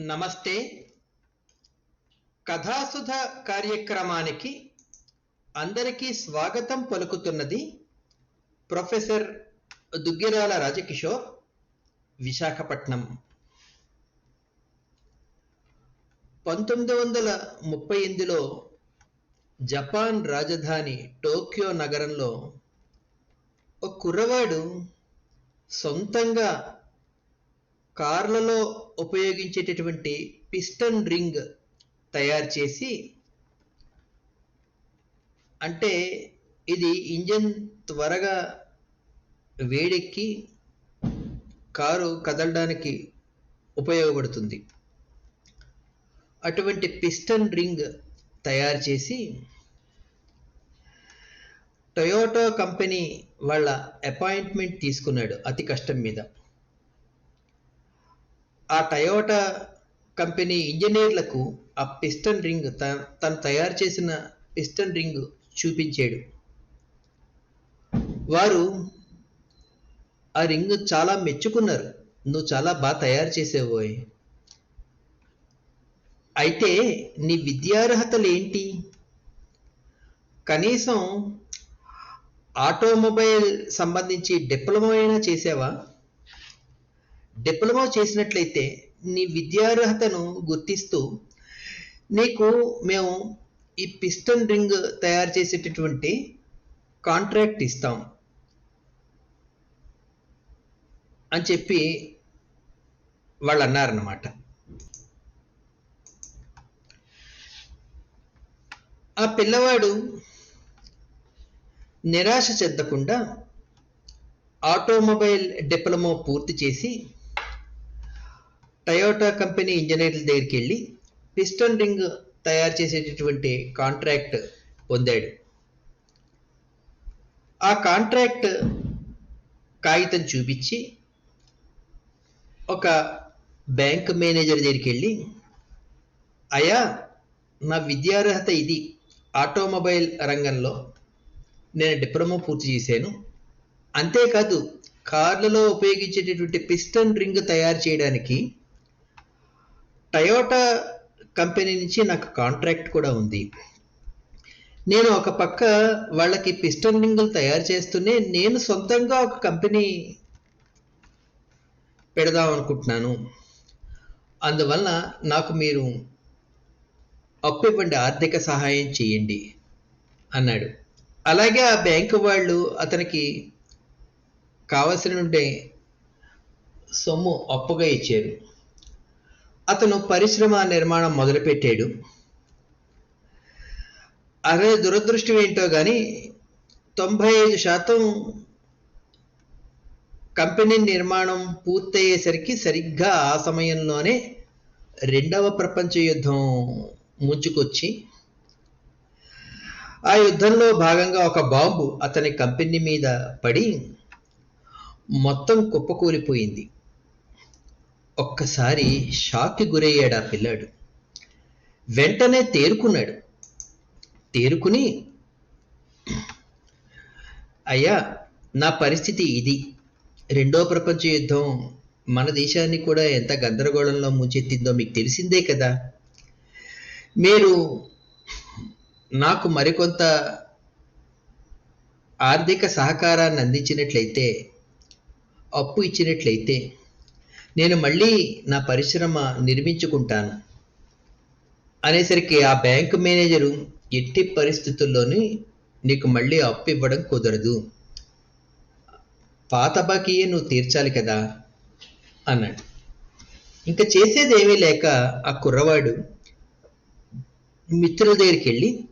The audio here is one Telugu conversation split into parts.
నమస్తే. కథాసుధ కార్యక్రమానికి అందరికీ స్వాగతం పలుకుతున్నది ప్రొఫెసర్ దుగ్గిరాల రాజకిషోర్ విశాఖపట్నం. పంతొమ్మిది వందల ముప్పై ఎనిమిదిలో జపాన్ రాజధాని టోక్యో నగరంలో ఒక కుర్రవాడు సొంతంగా కార్లలో ఉపయోగించేటటువంటి పిస్టన్ రింగ్ తయారు చేసి అంటే ఇది ఇంజన్ త్వరగా వేడెక్కి కారు కదలడానికి ఉపయోగపడుతుంది. అటువంటి పిస్టన్ రింగ్ తయారు చేసి టొయోటో కంపెనీ వాళ్ళ అపాయింట్మెంట్ తీసుకున్నాడు అతి కష్టం మీద. ఆ టయోటా కంపెనీ ఇంజనీర్లకు ఆ పిస్టన్ రింగ్ తను తయారు చేసిన పిస్టన్ రింగ్ చూపించాడు. వారు ఆ రింగ్ చాలా మెచ్చుకున్నారు. నువ్వు చాలా బాగా తయారు చేసేవోయ్ అయితే నీ విద్యార్హతలు ఏంటి? కనీసం ఆటోమొబైల్ సంబంధించి డిప్లొమా అయినా చేసావా? డిప్లొమా చేసినట్లయితే నీ విద్యార్హతను గుర్తిస్తూ నీకు మేము ఈ పిస్టన్ రింగ్ తయారు చేసేటటువంటి కాంట్రాక్ట్ ఇస్తాం అని చెప్పి వాళ్ళు అన్నారన్నమాట. ఆ పిల్లవాడు నిరాశ చెందకుండా ఆటోమొబైల్ డిప్లొమా పూర్తి చేసి టయోటా కంపెనీ ఇంజనీర్ల దగ్గరికి వెళ్ళి పిస్టన్ రింగ్ తయారు చేసేటటువంటి కాంట్రాక్ట్ పొందాడు. ఆ కాంట్రాక్ట్ కాగితం చూపించి ఒక బ్యాంక్ మేనేజర్ దగ్గరికి వెళ్ళి అయా నా విద్యార్హత ఇది. ఆటోమొబైల్ రంగంలో నేను డిప్లొమా పూర్తి చేశాను. అంతేకాదు కార్లలో ఉపయోగించేటటువంటి పిస్టన్ రింగ్ తయారు చేయడానికి టయోటా కంపెనీ నుంచి నాకు కాంట్రాక్ట్ కూడా ఉంది. నేను ఒక పక్క వాళ్ళకి పిస్టన్ రింగులు తయారు చేస్తూనే నేను సొంతంగా ఒక కంపెనీ పెడదాం అనుకుంటున్నాను. అందువలన నాకు మీరు అప్పు ఇవ్వండి ఆర్థిక సహాయం చేయండి అన్నాడు. అలాగే ఆ బ్యాంకు వాళ్ళు అతనికి కావలసిన సొమ్ము అప్పుగా ఇచ్చారు. అతను పరిశ్రమ నిర్మాణం మొదలుపెట్టాడు. అదే దురదృష్టం ఏంటో కానీ తొంభై ఐదు శాతం కంపెనీ నిర్మాణం పూర్తయ్యేసరికి సరిగ్గా ఆ సమయంలోనే రెండవ ప్రపంచ యుద్ధం ముంచుకొచ్చి ఆ యుద్ధంలో భాగంగా ఒక బాంబు అతని కంపెనీ మీద పడి మొత్తం కుప్పకూలిపోయింది. ఒక్కసారి షాక్కి గురయ్యాడు ఆ పిల్లాడు. వెంటనే తేరుకున్నాడు. తేరుకుని అయ్యా నా పరిస్థితి ఇది. రెండో ప్రపంచ యుద్ధం మన దేశాన్ని కూడా ఎంత గందరగోళంలో ముంచెత్తిందో మీకు తెలిసిందే కదా. మీరు నాకు మరికొంత ఆర్థిక సహకారాన్ని అందించినట్లయితే అప్పు ఇచ్చినట్లయితే నేను మళ్ళీ నా పరిశ్రమ నిర్మించుకుంటాను. అనేసరికి ఆ బ్యాంకు మేనేజరు ఎట్టి పరిస్థితుల్లోని నీకు మళ్ళీ అప్పు ఇవ్వడం కుదరదు. పాత బాకీయే నువ్వు తీర్చాలి కదా? అన్నాడు. ఇంకా చేసేది ఏమీ లేక ఆ కుర్రవాడు మిత్రుల దగ్గరికి వెళ్ళి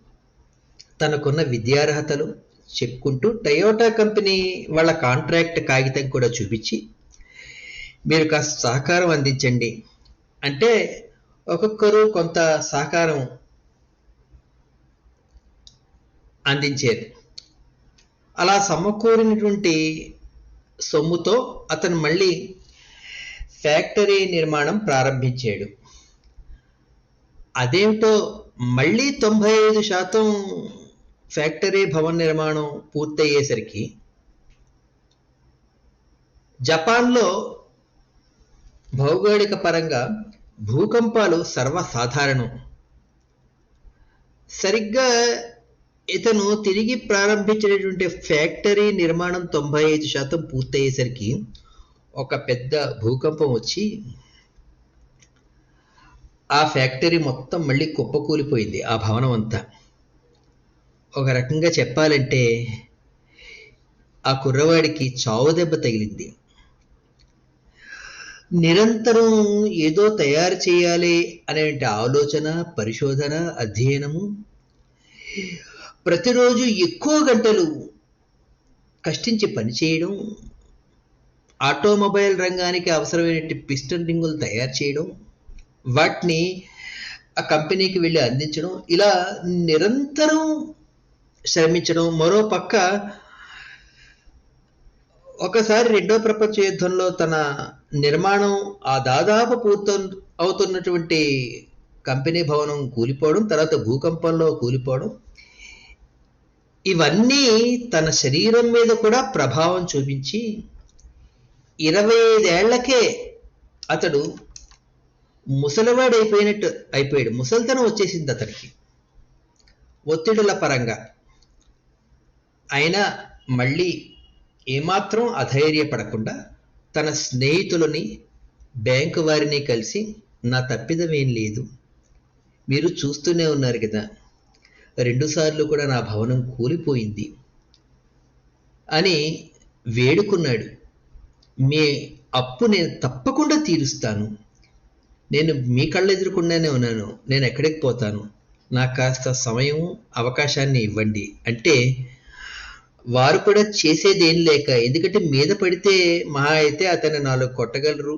తనకున్న విద్యార్హతలు చెప్పుకుంటూ టయోటా కంపెనీ వాళ్ళ కాంట్రాక్ట్ కాగితం కూడా చూపించి మీరు కాస్త సహకారం అందించండి. అంటే ఒక్కొక్కరు కొంత సహకారం అందించేది. అలా సమకూరినటువంటి సొమ్ముతో అతను మళ్ళీ ఫ్యాక్టరీ నిర్మాణం ప్రారంభించాడు. అదేమిటో మళ్ళీ తొంభై ఐదు శాతం ఫ్యాక్టరీ భవన నిర్మాణం పూర్తయ్యేసరికి జపాన్లో భౌగోళిక పరంగా భూకంపాలు సర్వసాధారణం. సరిగ్గా ఇతను తిరిగి ప్రారంభించినటువంటి ఫ్యాక్టరీ నిర్మాణం తొంభై ఐదు శాతం పూర్తయ్యేసరికి ఒక పెద్ద భూకంపం వచ్చి ఆ ఫ్యాక్టరీ మొత్తం మళ్ళీ కుప్పకూలిపోయింది ఆ భవనం అంతా. ఒక రకంగా చెప్పాలంటే ఆ కుర్రవాడికి చావు దెబ్బ తగిలింది. నిరంతరం ఏదో తయారు చేయాలి అనే ఆలోచన పరిశోధన అధ్యయనము. ప్రతిరోజు ఎక్కువ గంటలు కష్టించి పనిచేయడం ఆటోమొబైల్ రంగానికి అవసరమైన పిస్టన్ రింగులు తయారు చేయడం వాటిని ఆ కంపెనీకి వెళ్ళి అందించడం ఇలా నిరంతరం శ్రమించడం మరో పక్క ఒకసారి రెండో ప్రపంచ యుద్ధంలో తన నిర్మాణం ఆ దాదాపు పూర్త అవుతున్నటువంటి కంపెనీ భవనం కూలిపోవడం తర్వాత భూకంపంలో కూలిపోవడం ఇవన్నీ తన శరీరం మీద కూడా ప్రభావం చూపించి ఇరవై ఐదేళ్ళకే అతడు ముసలివాడు అయిపోయినట్టు అయిపోయాడు. ముసలితనం వచ్చేసింది అతడికి ఒత్తిడుల పరంగా. అయినా మళ్ళీ ఏమాత్రం అధైర్యపడకుండా తన స్నేహితులని బ్యాంకు వారిని కలిసి నా తప్పిదమేం లేదు. మీరు చూస్తూనే ఉన్నారు కదా. రెండుసార్లు కూడా నా భవనం కూలిపోయింది అని వేడుకున్నాడు. మీ అప్పు నేను తప్పకుండా తీరుస్తాను. నేను మీ కళ్ళ ఎదురుకుండానే ఉన్నాను. నేను ఎక్కడికి పోతాను? నాకు కాస్త సమయం అవకాశాన్ని ఇవ్వండి. అంటే వారు కూడా చేసేదేం లేక ఎందుకంటే మీద పడితే మహా అయితే అతను నాలుగు కొట్టగలరు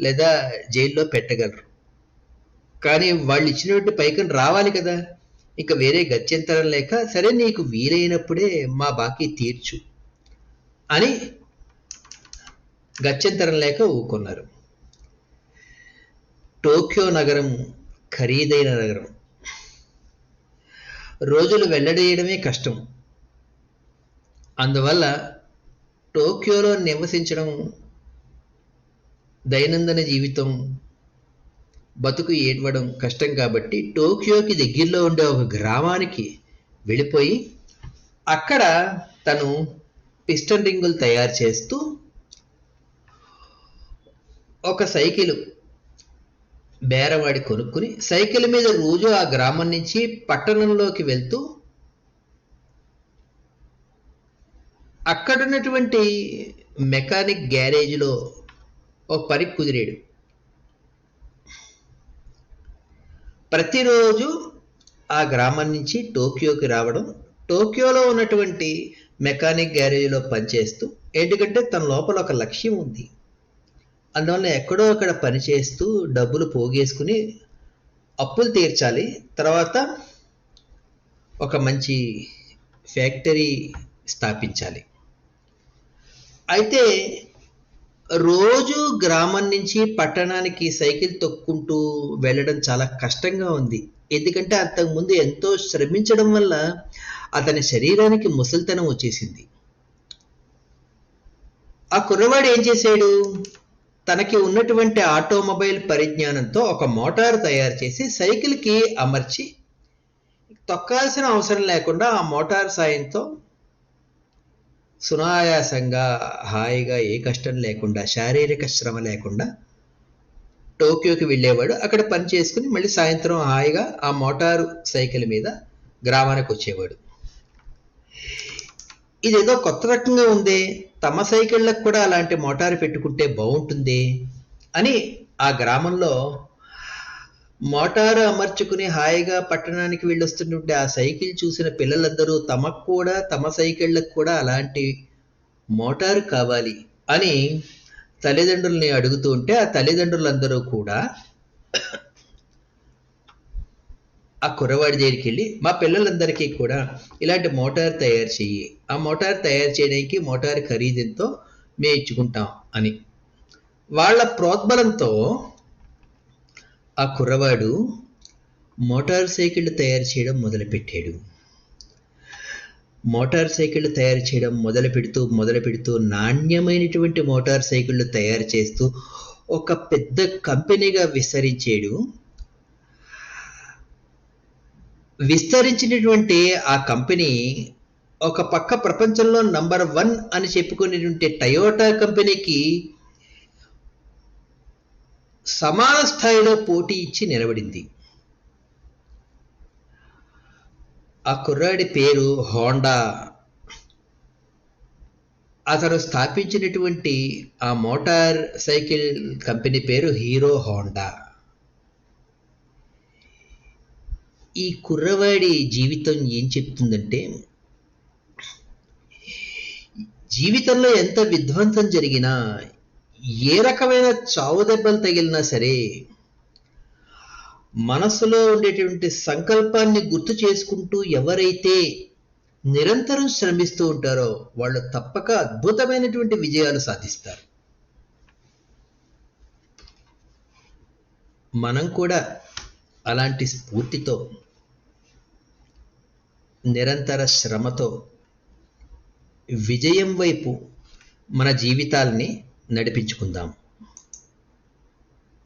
లేదా జైల్లో పెట్టగలరు. కానీ వాళ్ళు ఇచ్చినటువంటి పైకం రావాలి కదా ఇక వేరే గత్యంతరం లేక సరే నీకు వీలైనప్పుడే మా బాకీ తీర్చు అని గత్యంతరం లేక ఊరుకున్నారు. టోక్యో నగరం ఖరీదైన నగరం. రోజులు వెల్లడేయడమే కష్టం. అందువల్ల టోక్యోలో నివసించడం దైనందిన జీవితం బతుకు ఏడవడం కష్టం కాబట్టి టోక్యోకి దగ్గరలో ఉండే ఒక గ్రామానికి వెళ్ళిపోయి అక్కడ తను పిస్టన్ రింగులు తయారు చేస్తూ ఒక సైకిల్ బేరవాడి కొనుక్కుని సైకిల్ మీద రోజు ఆ గ్రామం నుంచి పట్టణంలోకి వెళ్తూ అక్కడున్నటువంటి మెకానిక్ గ్యారేజ్లో ఒక పని కుదిరాడు. ప్రతిరోజు ఆ గ్రామం నుంచి టోక్యోకి రావడం టోక్యోలో ఉన్నటువంటి మెకానిక్ గ్యారేజ్లో పనిచేస్తూ ఎందుకంటే తన లోపల ఒక లక్ష్యం ఉంది. అందువల్ల ఎక్కడో అక్కడ పనిచేస్తూ డబ్బులు పోగేసుకుని అప్పులు తీర్చాలి. తర్వాత ఒక మంచి ఫ్యాక్టరీ స్థాపించాలి. అయితే రోజు గ్రామం నుంచి పట్టణానికి సైకిల్ తొక్కుంటూ వెళ్ళడం చాలా కష్టంగా ఉంది. ఎందుకంటే అంతకుముందు ఎంతో శ్రమించడం వల్ల అతని శరీరానికి ముసలితనం వచ్చేసింది. ఆ కుర్రవాడు ఏం చేశాడు? తనకి ఉన్నటువంటి ఆటోమొబైల్ పరిజ్ఞానంతో ఒక మోటార్ తయారు చేసి సైకిల్కి అమర్చి తొక్కాల్సిన అవసరం లేకుండా ఆ మోటార్ సాయంతో సునాయాసంగా హాయిగా ఏ కష్టం లేకుండా శారీరక శ్రమ లేకుండా టోక్యోకి వెళ్ళేవాడు. అక్కడ పని చేసుకుని మళ్ళీ సాయంత్రం హాయిగా ఆ మోటారు సైకిల్ మీద గ్రామానికి వచ్చేవాడు. ఇదేదో కొత్త రకంగా ఉంది. తమ సైకిళ్ళకు కూడా అలాంటి మోటారు పెట్టుకుంటే బాగుంటుంది అని ఆ గ్రామంలో మోటారు అమర్చుకుని హాయిగా పట్టణానికి వెళ్ళొస్తుంటే ఆ సైకిల్ చూసిన పిల్లలందరూ తమకు కూడా తమ సైకిళ్ళకు కూడా అలాంటి మోటారు కావాలి అని తల్లిదండ్రుల్ని అడుగుతూ ఉంటే ఆ తల్లిదండ్రులందరూ కూడా ఆ కుర్రవాడి దగ్గరికి వెళ్ళి మా పిల్లలందరికీ కూడా ఇలాంటి మోటార్ తయారు చెయ్యి. ఆ మోటార్ తయారు చేయడానికి మోటార్ ఖరీదెంతో మేము ఇచ్చుకుంటాం అని. వాళ్ళ ప్రోద్బలంతో ఆ కుర్రవాడు మోటార్ సైకిళ్ళు తయారు చేయడం మొదలుపెట్టాడు. మోటార్ సైకిళ్ళు తయారు చేయడం మొదలు పెడుతూ మొదలు పెడుతూ నాణ్యమైనటువంటి మోటార్ సైకిళ్ళు తయారు చేస్తూ ఒక పెద్ద కంపెనీగా విస్తరించాడు. విస్తరించినటువంటి ఆ కంపెనీ ఒక పక్క ప్రపంచంలో నంబర్ వన్ అని చెప్పుకునేటువంటి టయోటా కంపెనీకి సమాన స్థాయిలో పోటీ ఇచ్చి నిలబడింది. ఆ కుర్రాడి పేరు హోండా. అతను స్థాపించినటువంటి ఆ మోటార్ సైకిల్ కంపెనీ పేరు హీరో హోండా. ఈ కుర్రవాడి జీవితం ఏం చెప్తుందంటే జీవితంలో ఎంత విధ్వంసం జరిగినా ఏ రకమైన చావు దెబ్బలు తగిలినా సరే మనసులో ఉండేటువంటి సంకల్పాన్ని గుర్తు చేసుకుంటూ ఎవరైతే నిరంతరం శ్రమిస్తూ ఉంటారో వాళ్ళు తప్పక అద్భుతమైనటువంటి విజయాలు సాధిస్తారు. మనం కూడా అలాంటి స్ఫూర్తితో నిరంతర శ్రమతో విజయం వైపు మన జీవితాల్ని నడిపించుకుందాం.